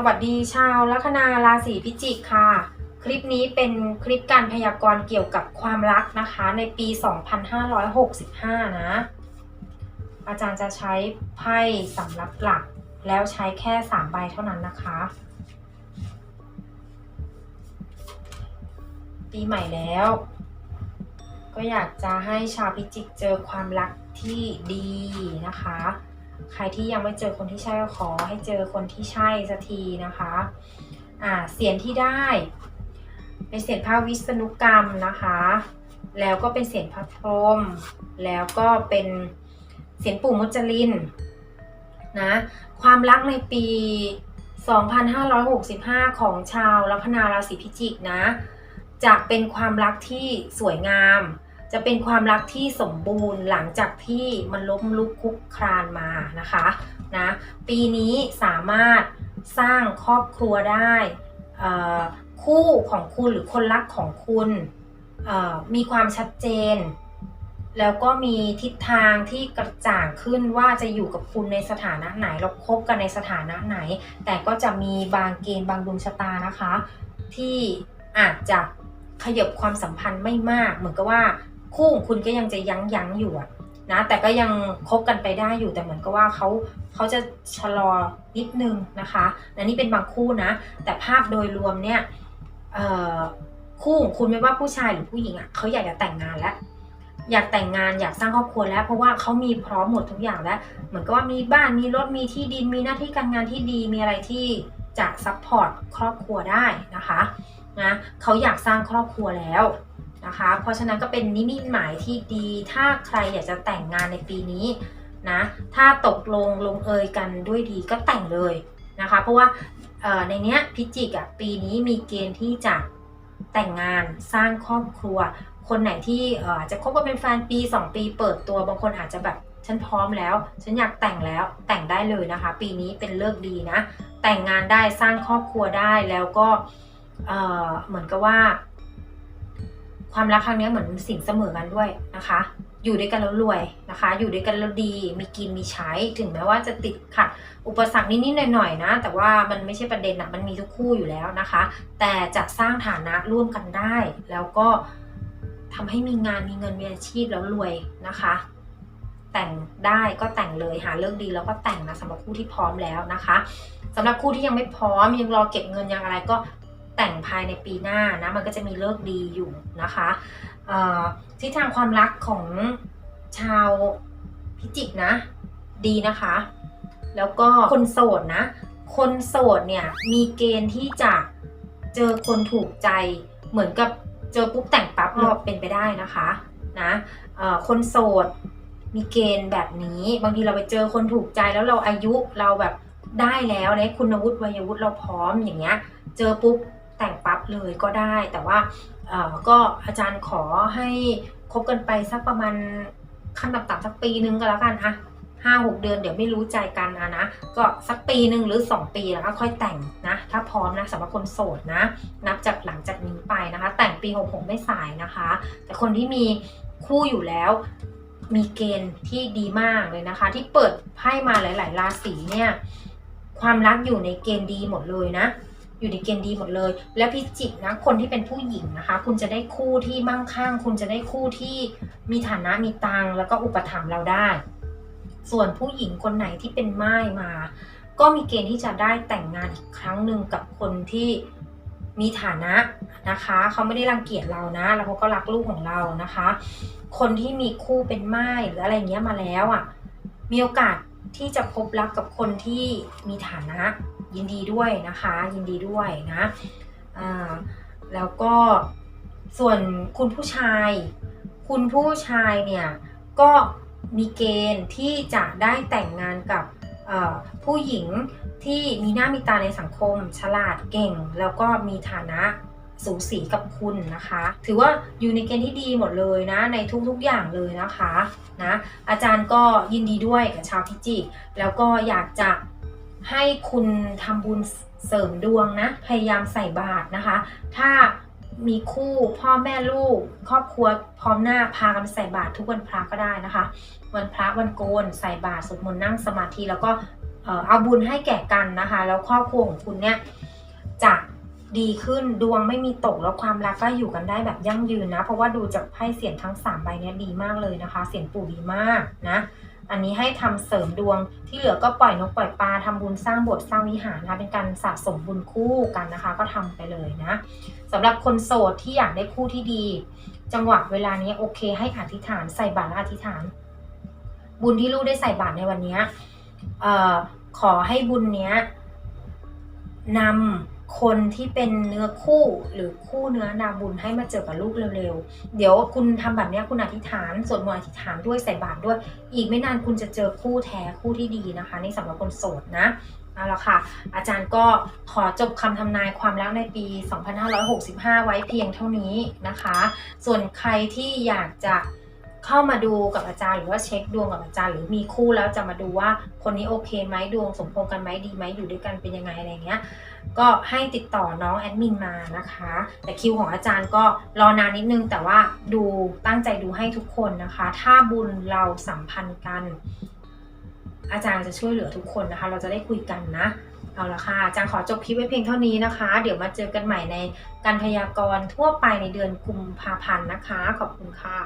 สวัสดีชาวลัคนาราศีพิจิกค่ะ คลิปนี้เป็นคลิปการพยากรณ์เกี่ยวกับความรักนะคะในปี 2565 นะ อาจารย์จะใช้ไพ่สำรับหลัก แล้วใช้แค่ 3 ใบเท่านั้นนะคะ ปีใหม่แล้ว ก็อยากจะให้ชาวพิจิกเจอความรักที่ดีนะคะ ใครที่ยังไม่เจอคนที่ใช่ก็ขอให้เจอคนที่ใช่สักทีนะคะอ่าเสียงที่ได้เป็นเสียงพระวิษณุกรรมนะคะ แล้วก็เป็นเสียงพระพรหมแล้วก็เป็นเสียงปู่มุจลินนะความรักในปี 2565 ของชาวลัคนาราศีพิจิกนะจะเป็นความรักที่สวยงาม จะเป็นความรักที่สมบูรณ์หลังจากที่มันล้มลุกคลุกคลานมานะคะนะปีนี้สามารถสร้างครอบครัวได้คู่ของคุณหรือคนรักของคุณมีความชัดเจน แล้วก็มีทิศทางที่กระจ่างขึ้นว่าจะอยู่กับคุณในสถานะไหนเราคบกันในสถานะไหน แต่ก็จะมีบางเกณฑ์บางดวงชะตานะคะ ที่อาจจะขยบความสัมพันธ์ไม่มาก เหมือนกับว่า คู่ของคุณก็ยังจะยั้งยั้งอยู่อะนะแต่ก็ยังคบกันไปได้อยู่แต่เหมือนกับว่าเขาเขาจะชะลอนิดนึงนะคะและนี่เป็นบางคู่นะ แต่ภาพโดยรวมเนี่ยคู่ของคุณไม่ว่าผู้ชายหรือผู้หญิงอะเขาอยากจะแต่งงานแล้ว อยากแต่งงานอยากสร้างครอบครัวแล้ว เพราะว่าเขามีพร้อมหมดทุกอย่างแล้ว เหมือนกับว่ามีบ้านมีรถมีที่ดินมีหน้าที่การงานที่ดีมีอะไรที่จะซัพพอร์ตครอบครัวได้นะคะนะเขาอยากสร้างครอบครัวแล้ว นะคะ เพราะฉะนั้นก็เป็นนิมิตหมายที่ดี ถ้าใครอยากจะแต่งงานในปีนี้นะ ถ้าตกลงลงเอยกันด้วยดีก็แต่งเลยนะคะ เพราะว่าในเนี้ยพิจิกอะปีนี้มีเกณฑ์ที่จะแต่งงานสร้างครอบครัว คนไหนที่จะคบกันเป็นแฟนปี 2 ปีเปิดตัวบางคนอาจจะแบบฉันพร้อมแล้ว ฉันอยากแต่งแล้วแต่งได้เลยนะคะ ปีนี้เป็นเลิกดีนะ แต่งงานได้สร้างครอบครัวได้แล้วก็เหมือนกับว่า ความรักครั้งนี้เหมือนสิ่งเสมอกันด้วยนะคะ อยู่ด้วยกันแล้วรวยนะคะ อยู่ด้วยกันแล้วดี มีกินมีใช้ ถึงแม้ว่าจะติดขัดอุปสรรคนิดๆหน่อยๆนะ แต่ว่ามันไม่ใช่ประเด็นอะมันมีทุกคู่อยู่แล้วนะคะ แต่จะสร้างฐานะร่วมกันได้ แล้วก็ทำให้มีงานมีเงินมีอาชีพแล้วรวยนะคะ แต่งได้ก็แต่งเลยหาเลิกดีแล้วก็แต่งนะสำหรับคู่ที่พร้อมแล้วนะคะสำหรับคู่ที่ยังไม่พร้อมยังรอเก็บเงินยังอะไรก็ แต่งภายในปีหน้านะมันก็จะมีเลิกดีอยู่นะคะทิศทางความรักของชาวพิจิกนะ ดีนะคะ แล้วก็คนโสดนะ คนโสดเนี่ยมีเกณฑ์ที่จะเจอคนถูกใจเหมือนกับเจอปุ๊บแต่งปั๊บก็เป็นไปได้นะคะนะคนโสดมีเกณฑ์แบบนี้ บางทีเราไปเจอคนถูกใจแล้วเราอายุเราแบบได้แล้วเนี่ยคุณวุฒิวัยวุฒิเราพร้อมอย่างเงี้ย เจอปุ๊บ แต่งปั๊บเลยก็ได้ แต่ว่าก็อาจารย์ขอให้คบกันไปสักประมาณขั้นต่ำๆสักปีนึงก็แล้วกันอะห้าหกเดือนเดี๋ยวไม่รู้ใจกันอะนะ ก็สักปีหนึ่งหรือ 2 ปีแล้วก็ค่อยแต่งนะ ถ้าพร้อมนะสำหรับคนโสดนะ นับจากหลังจากนี้ไปนะคะ แต่งปี66ไม่สายนะคะ แต่คนที่มีคู่อยู่แล้วมีเกณฑ์ที่ดีมากเลยนะคะ ที่เปิดไพ่มาหลาย ๆ ราศีเนี่ย ความรักอยู่ในเกณฑ์ดีหมดเลยนะ อยู่ในเกณฑ์ดีหมดเลย แล้วพิจิกนะคนที่เป็นผู้หญิงนะคะ คุณจะได้คู่ที่มั่งคั่ง คุณจะได้คู่ที่มีฐานะมีตังแล้วก็อุปถัมภ์เราได้ ส่วนผู้หญิงคนไหนที่เป็นไม้มา ก็มีเกณฑ์ที่จะได้แต่งงานอีกครั้งหนึ่งกับคนที่มีฐานะนะคะ เขาไม่ได้รังเกียจเรานะ แล้วเขาก็รักลูกของเรานะคะ คนที่มีคู่เป็นไม้หรืออะไรเงี้ยมาแล้วอะมีโอกาสที่จะพบรักกับคนที่มีฐานะ ยินดีด้วยนะคะ ยินดีด้วยนะอ่าแล้วก็ส่วนคุณผู้ชาย คุณผู้ชายเนี่ยก็มีเกณฑ์ที่จะได้แต่งงานกับผู้หญิงที่มีหน้ามีตาในสังคม ฉลาดเก่ง แล้วก็มีฐานะสูสีกับคุณนะคะ ถือว่าอยู่ในเกณฑ์ที่ดีหมดเลยนะ ในทุกๆอย่างเลยนะคะนะอาจารย์ก็ยินดีด้วยกับชาวพิจิกแล้วก็อยากจะ ให้คุณทำบุญเสริมดวงนะ พยายามใส่บาตรนะคะ ถ้ามีคู่พ่อแม่ลูก ครอบครัวพร้อมหน้าพากันไปใส่บาตรทุกวันพระก็ได้นะคะ วันพระวันโกนใส่บาตรสวดมนต์นั่งสมาธิแล้วก็เอ่อเอาบุญให้แก่กันนะคะ แล้วครอบครัวของคุณเนี่ยจะดีขึ้นดวงไม่มีตกแล้วความรักก็อยู่กันได้แบบยั่งยืนนะ เพราะว่าดูจากไพ่เสียงทั้ง 3 ใบเนี้ยดีมากเลยนะคะ เสียงปู่ดีมากนะ อันนี้ให้ทำเสริมดวงที่เหลือก็ปล่อยนกปล่อยปลาทำบุญสร้างโบสถ์สร้างวิหารนะคะเป็นการสะสมบุญคู่กันนะคะ ก็ทำไปเลยนะสำหรับคนโสดที่อยากได้คู่ที่ดี จังหวะเวลานี้โอเค ให้อธิษฐานใส่บาตรและอธิษฐาน บุญที่ลูกได้ใส่บาตรในวันนี้ออขอให้บุญเนี้ยนำ คนที่เป็นเนื้อคู่หรือคู่เนื้อนาบุญให้มาเจอกับลูกเร็วๆ เดี๋ยวคุณทำแบบนี้คุณอธิษฐานสวดมนต์อธิษฐานด้วยใส่บาตรด้วย อีกไม่นานคุณจะเจอคู่แท้คู่ที่ดีนะคะนี่สำหรับคนโสดนะเอาละค่ะ อาจารย์ก็ขอจบคำทำนายความรักในปี 2565 ไว้เพียงเท่านี้นะคะ ส่วนใครที่อยากจะ เข้ามาดูกับอาจารย์หรือว่าเช็คดวงกับอาจารย์ หรือมีคู่แล้วจะมาดูว่าคนนี้โอเคไหมดวงสมพงกันไหมดีไหมอยู่ด้วยกันเป็นยังไงอะไรเงี้ยก็ให้ติดต่อน้องแอดมินมานะคะ แต่คิวของอาจารย์ก็รอนานนิดนึง แต่ว่าดูตั้งใจดูให้ทุกคนนะคะ ถ้าบุญเราสัมพันธ์กัน อาจารย์จะช่วยเหลือทุกคนนะคะ เราจะได้คุยกันนะเอาละค่ะอาจารย์ขอจบคลิปไว้เพียงเท่านี้นะคะ เดี๋ยวมาเจอกันใหม่ในการพยากรณ์ทั่วไปในเดือนกุมภาพันธ์นะคะ ขอบคุณค่ะ